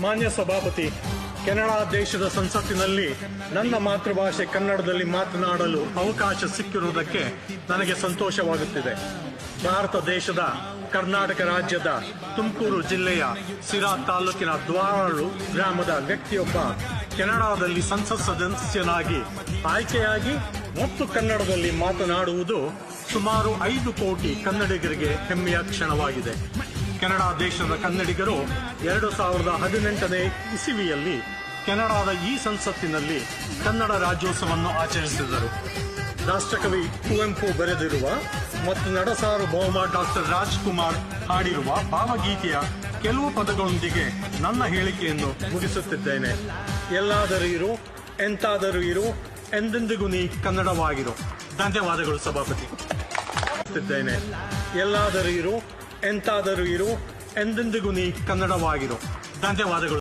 ಮಾನ್ಯ ಸಭಾಪತಿ, ಕೆನಡಾ ದೇಶದ ಸಂಸತ್ತಿನಲ್ಲಿ ನನ್ನ ಮಾತೃಭಾಷೆ ಕನ್ನಡದಲ್ಲಿ ಮಾತನಾಡಲು ಅವಕಾಶ ಸಿಕ್ಕಿರುವುದಕ್ಕೆ ನನಗೆ ಸಂತೋಷವಾಗುತ್ತಿದೆ. ಭಾರತ ದೇಶದ ಕರ್ನಾಟಕ ರಾಜ್ಯದ ತುಮಕೂರು ಜಿಲ್ಲೆಯ ಸಿರಾ ತಾಲೂಕಿನ ದ್ವಾರಾಳು ಗ್ರಾಮದ ವ್ಯಕ್ತಿಯೊಬ್ಬ ಕೆನಡಾದಲ್ಲಿ ಸಂಸತ್ ಸದಸ್ಯನಾಗಿ ಆಯ್ಕೆಯಾಗಿ ಮತ್ತು ಕನ್ನಡದಲ್ಲಿ ಮಾತನಾಡುವುದು ಸುಮಾರು ಐದು ಕೋಟಿ ಕನ್ನಡಿಗರಿಗೆ ಹೆಮ್ಮೆಯ ಕ್ಷಣವಾಗಿದೆ. ಕೆನಡಾ ದೇಶದ ಕನ್ನಡಿಗರು ಎರಡು ಸಾವಿರದ ಹದಿನೆಂಟನೇ ಇಸವಿಯಲ್ಲಿ ಕೆನಡಾದ ಈ ಸಂಸತ್ತಿನಲ್ಲಿ ಕನ್ನಡ ರಾಜ್ಯೋತ್ಸವವನ್ನು ಆಚರಿಸಿದರು. ರಾಷ್ಟ್ರಕವಿ ಕುವೆಂಪು ಬರೆದಿರುವ ಮತ್ತು ನಡಸಾರು ಬಹುಮ ಡಾಕ್ಟರ್ ರಾಜ್ಕುಮಾರ್ ಹಾಡಿರುವ ಭಾವಗೀತೆಯ ಕೆಲವು ಪದಗಳೊಂದಿಗೆ ನನ್ನ ಹೇಳಿಕೆಯನ್ನು ಮುಗಿಸುತ್ತಿದ್ದೇನೆ. ಎಲ್ಲಾದರೂ ಇರು, ಎಂತಾದರೂ ಇರು, ಎಂದೆಂದಿಗೂ ನೀ ಕನ್ನಡವಾಗಿರು. ಧನ್ಯವಾದಗಳು ಸಭಾಪತಿ. ಎಲ್ಲಾದರೂ ಇರು ಎಂತಾದರೂ ಇರು ಎಂದೆಂದಿಗೂ ನೀ ಕನ್ನಡವಾಗಿರು. ಧನ್ಯವಾದಗಳು.